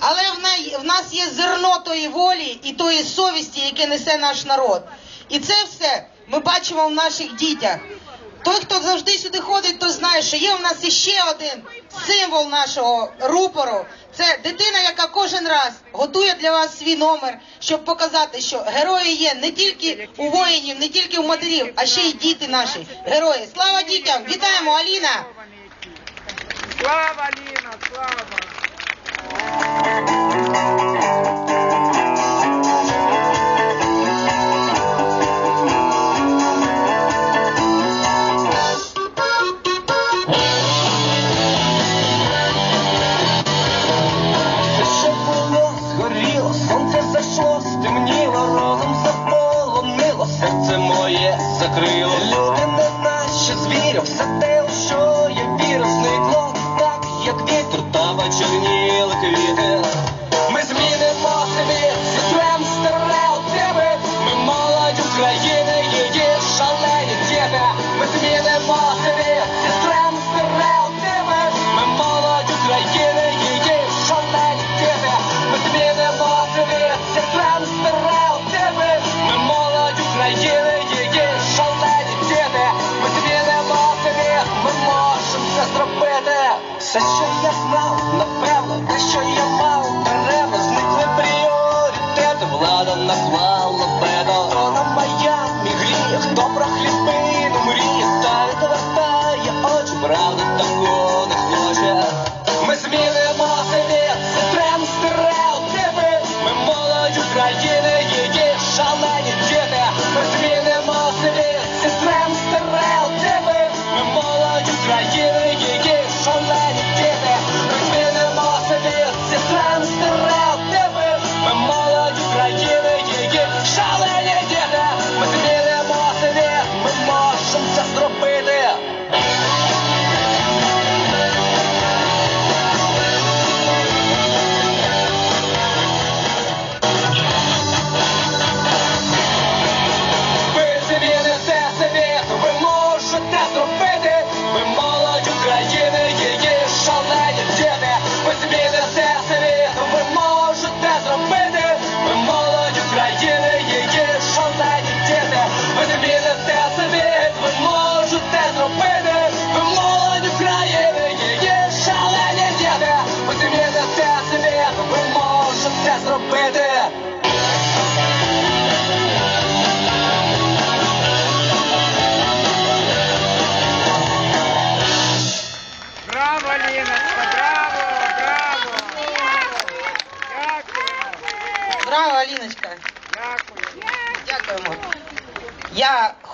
Але в, нас є зерно тої волі і тої совісті, яке несе наш народ. І це все ми бачимо в наших дітях. Той, хто завжди сюди ходить, то знає, що є в нас іще один символ нашого рупору. Це дитина, яка кожен раз готує для вас свій номер, щоб показати, що герої є не тільки у воїнів, не тільки у матерів, а ще й діти наші. Герої. Слава дітям! Вітаємо, Аліна! Слава, Ліна, слава! Влада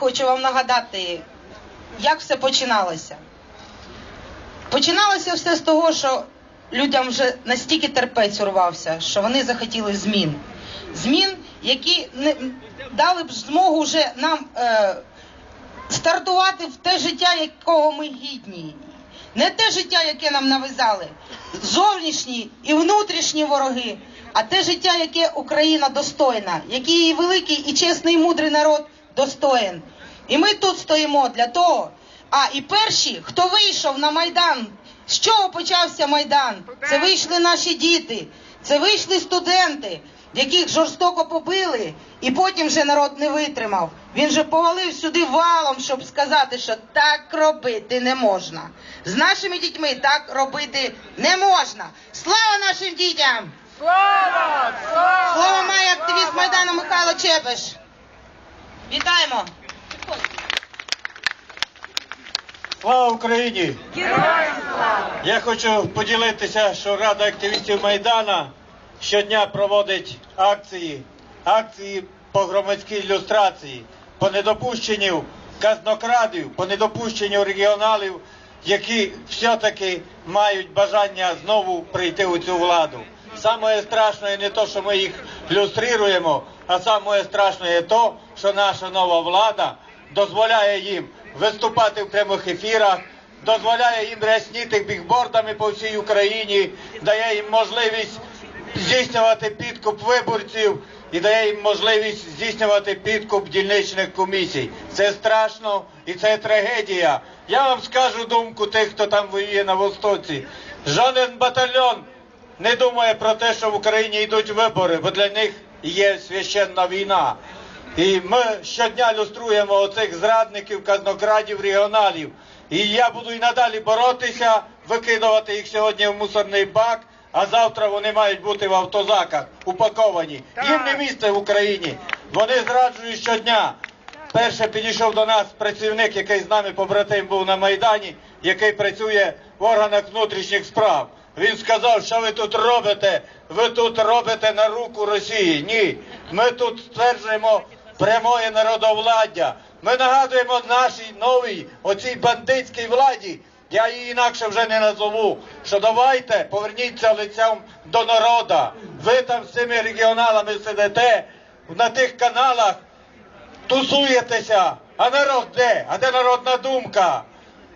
хочу вам нагадати, як все починалося. Починалося все з того, що людям вже настільки терпець урвався, що вони захотіли змін. Змін, які не дали б змогу вже нам е, стартувати в те життя, якого ми гідні. Не те життя, яке нам навязали, зовнішні і внутрішні вороги, а те життя, яке Україна достойна, який її великий і чесний і мудрий народ достоїн. І ми тут стоїмо для того. А і перші, хто вийшов на Майдан, з чого почався Майдан? Це вийшли наші діти, це вийшли студенти, яких жорстоко побили, і потім вже народ не витримав. Він же повалив сюди валом, щоб сказати, що так робити не можна. З нашими дітьми так робити не можна. Слава нашим дітям! Слава! Слава! Слово має активіст Майдану Михайло Чепеш. Вітаємо! Слава Україні! Героям слава! Я хочу поділитися, що Рада активістів Майдана щодня проводить акції, акції по громадській ілюстрації, по недопущенню казнокрадів, по недопущенню регіоналів, які все-таки мають бажання знову прийти у цю владу. Саме страшне не те, що ми їх люструємо, а саме страшне то, що наша нова влада дозволяє їм виступати в прямих ефірах, дозволяє їм рясніти бігбордами по всій Україні, дає їм можливість здійснювати підкуп виборців і дає їм можливість здійснювати підкуп дільничних комісій. Це страшно і це трагедія. Я вам скажу думку тих, хто там воює на Востоці. Жоден батальйон не думає про те, що в Україні йдуть вибори, бо для них є священна війна. І ми щодня люструємо оцих зрадників, казнокрадів, регіоналів. І я буду і надалі боротися, викидувати їх сьогодні в мусорний бак, а завтра вони мають бути в автозаках, упаковані. Їм не місце в Україні. Вони зраджують щодня. Перше підійшов до нас працівник, який з нами побратим був на Майдані, який працює в органах внутрішніх справ. Він сказав, що ви тут робите? Ви тут робите на руку Росії. Ні. Ми тут стверджуємо прямое народовладдя. Ми нагадуємо нашій новій, оцій бандитській владі, я її інакше вже не назову, що давайте поверніться лицем до народа. Ви там з цими регіоналами сидите на тих каналах, тусуєтеся. А народ де? А де народна думка?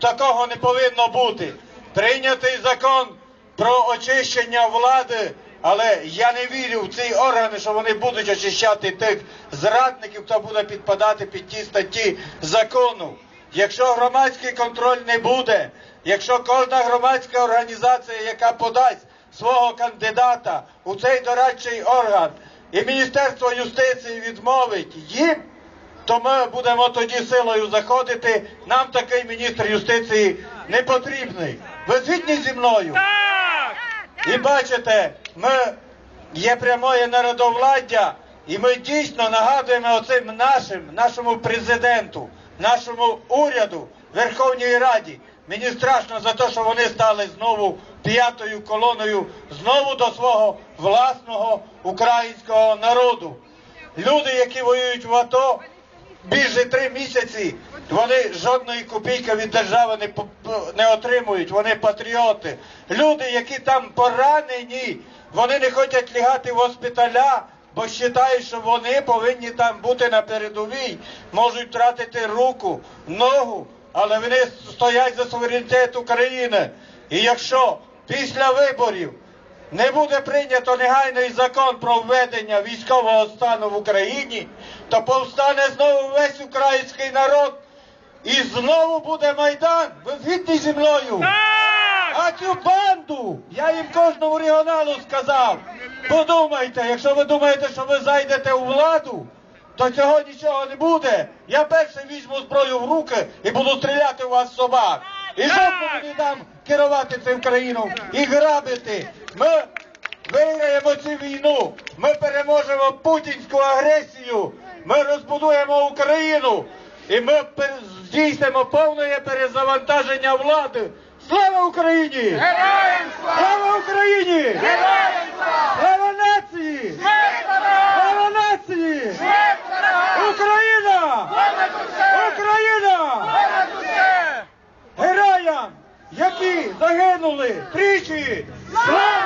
Такого не повинно бути. Прийнятий закон про очищення влади, але я не вірю в ці органи, що вони будуть очищати тих зрадників, хто буде підпадати під ті статті закону. Якщо громадський контроль не буде, якщо кожна громадська організація, яка подасть свого кандидата у цей дорадчий орган, і Міністерство юстиції відмовить їм, то ми будемо тоді силою заходити. Нам такий міністр юстиції не потрібний. Ви згідні зі мною? І бачите, ми є прямое народовладдя, і ми дійсно нагадуємо оцим нашим, нашому президенту, нашому уряду, Верховній Раді. Мені страшно за те, що вони стали знову п'ятою колоною, знову до свого власного українського народу. Люди, які воюють в АТО, більше три місяці, вони жодної копійки від держави не, не отримують, вони патріоти. Люди, які там поранені, вони не хочуть лягати в госпіталя, бо вважають, що вони повинні там бути на передовій, можуть втратити руку, ногу, але вони стоять за суверенітет України. І якщо після виборів не буде прийнято негайний закон про введення військового стану в Україні, то повстане знову весь український народ і знову буде Майдан. Ви згідні зі мною? А цю банду, я їм кожному регіоналу сказав, подумайте, якщо ви думаєте, що ви зайдете у владу, то цього нічого не буде. Я перший візьму зброю в руки і буду стріляти у вас собак. І жодному не дам керувати цим країну і грабити. Ми виграємо цю війну, ми переможемо путінську агресію, ми розбудуємо Україну і ми здійснимо повне перезавантаження влади. Слава Україні! Героям слава! Слава Україні! Героям слава! Слава нації! Слава нації! Україна! Україна! Героям, які загинули тричі! Слава!